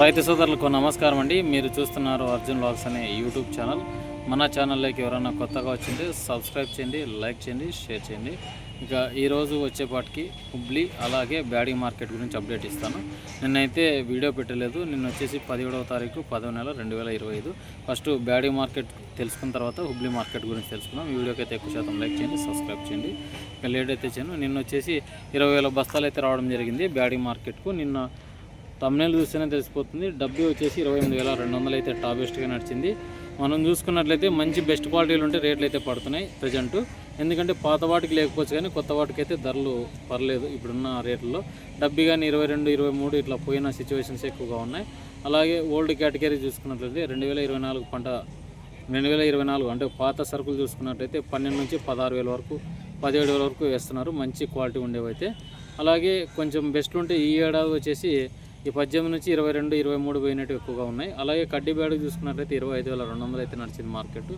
రైతు సోదరులకు నమస్కారం అండి. మీరు చూస్తున్నారు అర్జున్ లాగ్స్ అనే యూట్యూబ్ ఛానల్. మన ఛానల్లోకి ఎవరైనా కొత్తగా వచ్చింటే సబ్స్క్రైబ్ చేయండి లైక్ చేయండి షేర్ చేయండి. ఇక ఈరోజు వచ్చేపాటికి హుబ్లీ అలాగే బ్యాడీ మార్కెట్ గురించి అప్డేట్ ఇస్తాను. నిన్నైతే వీడియో పెట్టలేదు. నిన్న వచ్చేసి పదిహేడవ తారీఖు పదవ నెల రెండు వేల ఇరవై ఐదు. ఫస్ట్ బ్యాడీ మార్కెట్ తెలుసుకున్న తర్వాత హుబ్లీ మార్కెట్ గురించి తెలుసుకున్నాం ఈ వీడియోకి అయితే ఎక్కువ శాతం లైక్ చేయండి సబ్స్క్రైబ్ చేయండి. ఇక లేట్ అయితే చేయను. నిన్న వచ్చేసి ఇరవై వేల బస్తాలు అయితే రావడం జరిగింది బ్యాడీ మార్కెట్కు. నిన్న తమ్నేలు చూస్తేనే తెలిసిపోతుంది. డబ్బీ వచ్చేసి ఇరవై ఎనిమిది వేల రెండు వందలు అయితే టాప్ బెస్ట్గా నడిచింది. మనం చూసుకున్నట్లయితే మంచి బెస్ట్ క్వాలిటీలు ఉంటే రేట్లు అయితే పడుతున్నాయి ప్రజెంటు ఎందుకంటే పాత వాటికి లేకపోవచ్చు కానీ కొత్త వాటికి అయితే ధరలు పర్లేదు ఇప్పుడున్న రేట్లలో. డబ్బీ కానీ ఇరవై రెండు ఇరవై మూడు ఇట్లా పోయిన సిచ్యువేషన్స్ ఎక్కువగా ఉన్నాయి. అలాగే ఓల్డ్ కేటగిరీ చూసుకున్నట్లయితే రెండు వేల ఇరవై నాలుగు పంట రెండు వేల ఇరవై నాలుగు అంటే పాత సరుకులు చూసుకున్నట్లయితే పన్నెండు నుంచి పదహారు వేల వరకు పదిహేడు వేల వరకు వేస్తున్నారు. మంచి క్వాలిటీ ఉండేవైతే. అలాగే కొంచెం బెస్ట్ ఉంటే ఈ ఏడాది వచ్చేసి ఈ పద్దెనిమిది నుంచి ఇరవై రెండు ఇరవై మూడు పోయినట్టు ఎక్కువగా ఉన్నాయి. అలాగే కడ్డీ బ్యాడ్ చూసుకున్నట్లయితే ఇరవై ఐదు వేల రెండు వందలు అయితే నడిచింది మార్కెట్.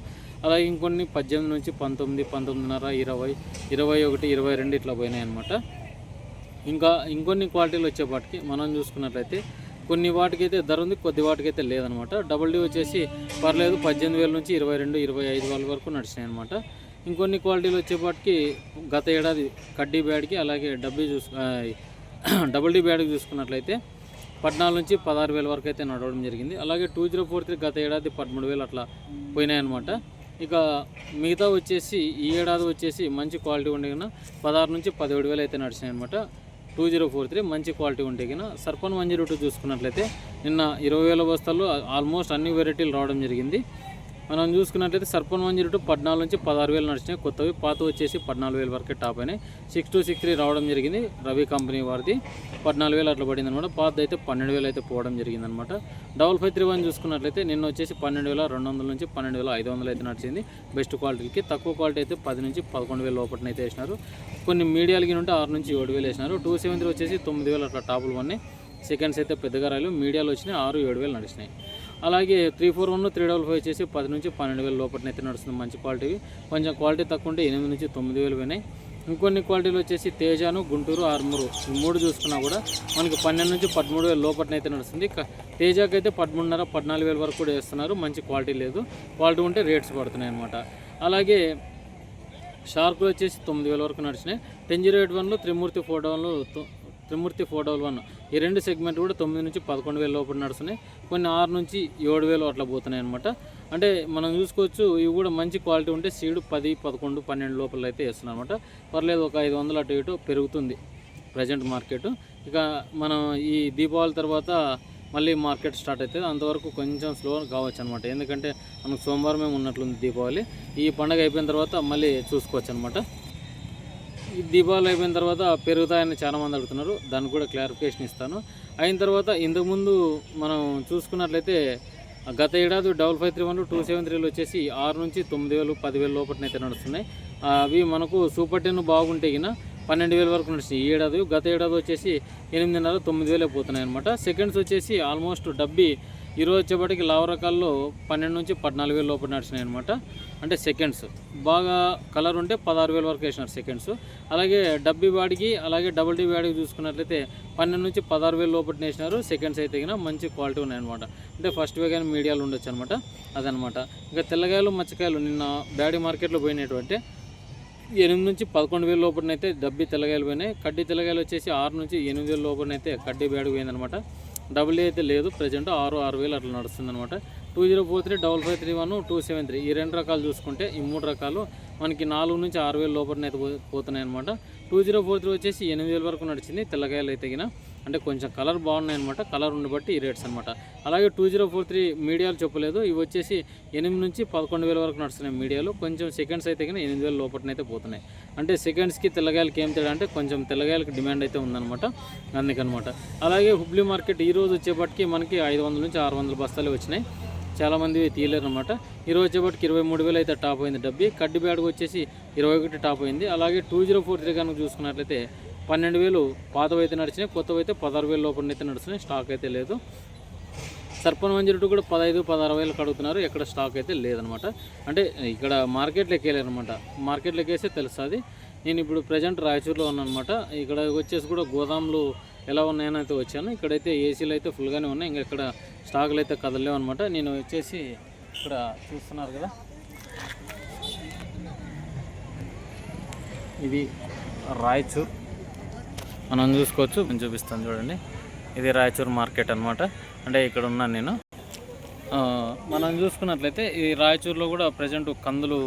అలాగే ఇంకొన్ని పద్దెనిమిది నుంచి పంతొమ్మిది పంతొమ్మిదిన్నర ఇరవై ఇరవై ఒకటి ఇరవై రెండు ఇట్లా పోయినాయి అనమాట ఇంకా ఇంకొన్ని క్వాలిటీలు వచ్చేపాటికి మనం చూసుకున్నట్లయితే కొన్ని వాటికైతే ధర ఉంది కొద్ది వాటికైతే లేదనమాట డబుల్ డీ వచ్చేసి పర్లేదు పద్దెనిమిది వేల నుంచి ఇరవై రెండు ఇరవై ఐదు వేల వరకు నడిచినాయి అనమాట ఇంకొన్ని క్వాలిటీలు వచ్చేపాటికి గత ఏడాది కడ్డీ బ్యాడ్కి అలాగే డబ్బీ చూసు డబుల్ డీ బ్యాడ్కి చూసుకున్నట్లయితే పద్నాలుగు నుంచి పదహారు వేల వరకు అయితే నడవడం జరిగింది. అలాగే టూ జీరో ఫోర్ త్రీ గత ఏడాది పదమూడు వేలు అట్లా పోయినాయన్నమాట. ఇక మిగతా వచ్చేసి ఈ ఏడాది వచ్చేసి మంచి క్వాలిటీ ఉండే కన్నా పదహారు నుంచి పదిహేడు వేలు అయితే నడిచినాయి అనమాట టూ జీరో ఫోర్ త్రీ మంచి క్వాలిటీ ఉంటే కన్నా సర్పన్ వన్ జీరో టూ చూసుకున్నట్లయితే నిన్న ఇరవై వేల బస్తాల్లో ఆల్మోస్ట్ అన్ని వెరైటీలు రావడం జరిగింది. మనం చూసుకున్నట్లయితే సర్పన్ వన్ జీరో టూ పద్నాలుగు నుంచి పదహారు వేలు నడిచినాయి. కొత్తవి పాత వచ్చేసి పద్నాలుగు వేల వరకే టాప్ అయినాయి. సిక్స్ టూ సిక్స్ త్రీ రావడం జరిగింది. రవి కంపెనీ వారిది. పద్నాలుగు వేలు అట్లా పడింది అనమాట. పాత అయితే పన్నెండు వేలు అయితే పోవడం జరిగింది అనమాట. డబల్ ఫైవ్ త్రీ వన్ చూసుకున్నట్లయితే నిన్న వచ్చేసి పన్నెండు వేల రెండు వందల నుంచి పన్నెండు వేల ఐదు వందలు అయితే నడిచింది. బెస్ట్ క్వాలిటీకి తక్కువ క్వాలిటీ అయితే పది నుంచి పదకొండు వేల లోపలనైతే అయితే వేసినారు. కొన్ని మీడియాలకి ఉంటే ఆరు నుంచి ఏడు వేలు వేసినారు. టూ సెవెన్ త్రీ వచ్చేసి తొమ్మిది వేలు అట్లా టాపులు ఉన్నాయి సెకండ్స్ అయితే పెద్దగా రాయలు మీడియాలో వచ్చినాయి. ఆరు ఏడు వేలు నడిచినాయి. అలాగే three four one three double five వచ్చేసి పది నుంచి పన్నెండు వేల లోపలనైతే నడుస్తుంది. మంచి క్వాలిటీవి కొంచెం క్వాలిటీ తక్కువ ఉంటే ఎనిమిది నుంచి తొమ్మిది వేలు పోయినాయి. ఇంకొన్ని క్వాలిటీలు వచ్చేసి తేజాను గుంటూరు ఆర్మూరు. ఈ మూడు చూసుకున్నా కూడా మనకి పన్నెండు నుంచి పదమూడు వేల లోపలనైతే నడుస్తుంది. తేజాకి అయితే పదమూడున్నర పద్నాలుగు వేల వరకు కూడా వేస్తున్నారు. మంచి క్వాలిటీ లేదు. క్వాలిటీ ఉంటే రేట్స్ పడుతున్నాయి అనమాట అలాగే షార్కులు వచ్చేసి తొమ్మిది వేల వరకు నడిచినాయి. టెన్ జీరో ఎయిట్ వన్లో త్రిమూర్తి ఫోర్ డబల్ త్రిమూర్తి ఫోర్ డబల్ వన్. ఈ రెండు సెగ్మెంట్ కూడా తొమ్మిది నుంచి పదకొండు వేల లోపల నడుస్తున్నాయి. కొన్ని ఆరు నుంచి ఏడు వేలు అట్లా పోతున్నాయి అనమాట అంటే మనం చూసుకోవచ్చు ఇవి కూడా మంచి క్వాలిటీ ఉంటే సీడు పది పదకొండు పన్నెండు లోపల అయితే వేస్తున్నాయి అనమాట పర్లేదు ఒక ఐదు వందలు అటు ఇటు పెరుగుతుంది ప్రజెంట్ మార్కెట్. ఇక మనం ఈ దీపావళి తర్వాత మళ్ళీ మార్కెట్ స్టార్ట్ అవుతుంది. అంతవరకు కొంచెం స్లో కావచ్చు అనమాట ఎందుకంటే మనకు సోమవారమే ఉన్నట్లుంది దీపావళి. ఈ పండగ అయిపోయిన తర్వాత మళ్ళీ చూసుకోవచ్చు అనమాట ఈ దీపావళి అయిపోయిన తర్వాత పెరుగుతాయని చాలామంది అడుగుతున్నారు. దాన్ని కూడా క్లారిఫికేషన్ ఇస్తాను. అయిన తర్వాత ఇంతకుముందు మనం చూసుకున్నట్లయితే గత ఏడాది double five three one two seven త్రీలు వచ్చేసి ఆరు నుంచి తొమ్మిది వేలు పదివేలు లోపలనైతే నడుస్తున్నాయి. అవి మనకు సూపర్ టెన్ బాగుంటే గిన పన్నెండు వేల వరకు నడిచినాయి ఈ ఏడాది గత ఏడాది వచ్చేసి ఎనిమిదిన్నర తొమ్మిది వేలే పోతున్నాయి అనమాట సెకండ్స్ వచ్చేసి ఆల్మోస్ట్ డబ్బీ ఈరోజు వచ్చేపటికి లావ రకాల్లో పన్నెండు నుంచి పద్నాలుగు వేల లోపల నడిచినాయి అనమాట అంటే సెకండ్స్ బాగా కలర్ ఉంటే పదహారు వేల వరకు వేసినారు సెకండ్స్ అలాగే డబ్బీ వాడికి అలాగే డబుల్ డీ వాడికి చూసుకున్నట్లయితే పన్నెండు నుంచి పదహారు వేల లోపల వేసినారు. సెకండ్స్ అయితే కన్నా మంచి క్వాలిటీ ఉన్నాయన్నమాట అంటే ఫస్ట్ వే కానీ మీడియాలు ఉండొచ్చు అనమాట అదనమాట ఇంకా తెల్లగాయలు మచ్చకాయలు నిన్న బ్యాడీ మార్కెట్లో పోయినటువంటి ఎనిమిది నుంచి పదకొండు వేల లోపలనైతే డబ్బీ తెల్లగాయలు పోయినాయి. కడ్డీ తెల్లగాయలు వచ్చేసి ఆరు నుంచి ఎనిమిది వేల లోపలనైతే కడ్డీ బ్యాడ్ పోయిందనమాట డబుల్ అయితే లేదు. ప్రజెంట్ ఆరు ఆరు వేలు అట్లా నడుస్తుంది అనమాట two zero four three double five three one two seven three. ఈ రెండు రకాలు చూసుకుంటే ఈ మూడు రకాలు మనకి నాలుగు నుంచి ఆరు వేలు లోపలనైతే పో- పోతున్నాయి అనమాట టూ జీరో ఫోర్ త్రీ వచ్చేసి ఎనిమిది వేల వరకు నడిచింది. తెల్లకాయలు అయితే అంటే కొంచెం కలర్ బాగున్నాయి అనమాట కలర్ ఉండి బట్టి ఈ రేట్స్ అనమాట అలాగే టూ జీరో ఫోర్ త్రీ మీడియాలు చెప్పలేదు. ఇవి వచ్చేసి ఎనిమిది నుంచి పదకొండు వేల వరకు నడుస్తున్నాయి మీడియాలు. కొంచెం సెకండ్స్ అయితే కానీ ఎనిమిది వేల లోపలనైతే పోతున్నాయి. అంటే సెకండ్స్కి తెల్లగాయలకి ఏం తేడా అంటే కొంచెం తెల్లగాయలకి డిమాండ్ అయితే ఉందన్నమాట. అందుకనమాట. అలాగే హుబ్లీ మార్కెట్ ఈ రోజు వచ్చేపటికి మనకి ఐదు వందల నుంచి ఆరు వందల బస్తాలు వచ్చినాయి. చాలామంది తీయలేరు అనమాట ఈరోజు వచ్చేపటికి ఇరవై మూడు వేలు అయితే టాప్ అయింది డబ్బీ. కడ్డీ బ్యాడ్కి వచ్చేసి ఇరవై ఒకటి టాప్ అయింది. అలాగే టూ జీరో ఫోర్ త్రీ కనుక చూసుకున్నట్లయితే పన్నెండు వేలు పాతవి అయితే నడిచినాయి కొత్తవి అయితే పదహారు వేల లోపల అయితే నడిచినాయి స్టాక్ అయితే లేదు. సర్పన్ వన్ జీరో టూ కూడా పదహైదు పదహారు వేలు కడుగుతున్నారు ఎక్కడ స్టాక్ అయితే లేదనమాట. అంటే ఇక్కడ మార్కెట్లోకి వెళ్ళారు అనమాట మార్కెట్లోకి వేస్తే తెలుస్తుంది నేను ఇప్పుడు ప్రజెంట్ రాయచూరులో ఉన్నానమాట ఇక్కడ వచ్చేసి కూడా గోదాములు ఎలా ఉన్నాయని అయితే వచ్చాను. ఇక్కడైతే ఏసీలు అయితే ఫుల్గానే ఉన్నాయి. ఇంకా ఇక్కడ స్టాకులు అయితే కదలలేవు అనమాట నేను వచ్చేసి ఇక్కడ చూస్తున్నారు కదా. ఇది రాయచూర్. మనం చూసుకోవచ్చు. నేను చూపిస్తాను చూడండి. ఇది రాయచూర్ మార్కెట్ అనమాట అంటే ఇక్కడ ఉన్నాను నేను. మనం చూసుకున్నట్లయితే ఈ రాయచూరులో కూడా ప్రజెంట్ కందులు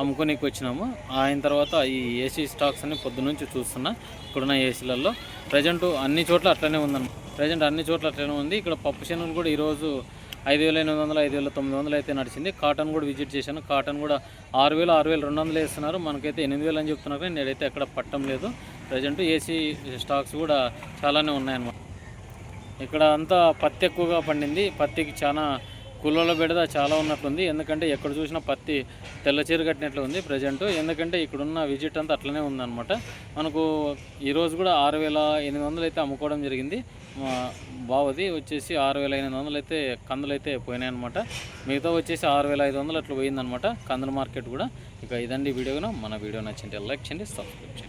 అమ్ముకోనికి వచ్చినాము. ఆయన తర్వాత ఈ ఏసీ స్టాక్స్ అన్ని పొద్దునుంచి చూస్తున్నా. ఇక్కడున్న ఏసీలలో ప్రజెంట్ అన్ని చోట్ల అట్లనే ఉందన్నమాట ప్రజెంట్ అన్ని చోట్ల అట్లనే ఉంది. ఇక్కడ పప్పు శనగలు కూడా ఈరోజు ఐదు వేల ఎనిమిది వందలు ఐదు వేల తొమ్మిది వందలు అయితే నడిచింది. కాటన్ కూడా విజిట్ చేశాను. కాటన్ కూడా ఆరు వేలు ఆరు వేలు రెండు వందలు వేస్తున్నారు. మనకైతే ఎనిమిది వేలు అని చెప్తున్నారు కానీ నేనైతే ఎక్కడ పట్టం లేదు. ప్రజెంట్ ఏసీ స్టాక్స్ కూడా చాలానే ఉన్నాయన్నమాట. ఇక్కడ అంతా పత్తి ఎక్కువగా పండింది. పత్తికి చాలా కూలలో బెడద చాలా ఉన్నట్లుంది. ఎందుకంటే ఎక్కడ చూసినా పత్తి తెల్లచీర కట్టినట్లు ఉంది ప్రజెంట్. ఎందుకంటే ఇక్కడున్న విజిట్ అంతా అట్లనే ఉందన్నమాట. మనకు ఈరోజు కూడా ఆరు వేల ఎనిమిది వందలు అయితే అమ్ముకోవడం జరిగింది. బావది వచ్చేసి ఆరు వేల ఎనిమిది వందలు అయితే కందులు అయితే పోయినాయి అనమాట మిగతా వచ్చేసి ఆరు వేల ఐదు వందలు అట్లా పోయిందనమాట కందుల మార్కెట్ కూడా. ఇక ఇదండి వీడియో మన వీడియో నచ్చింటే లైక్ చేయండి సబ్స్క్రైబ్ చేయండి.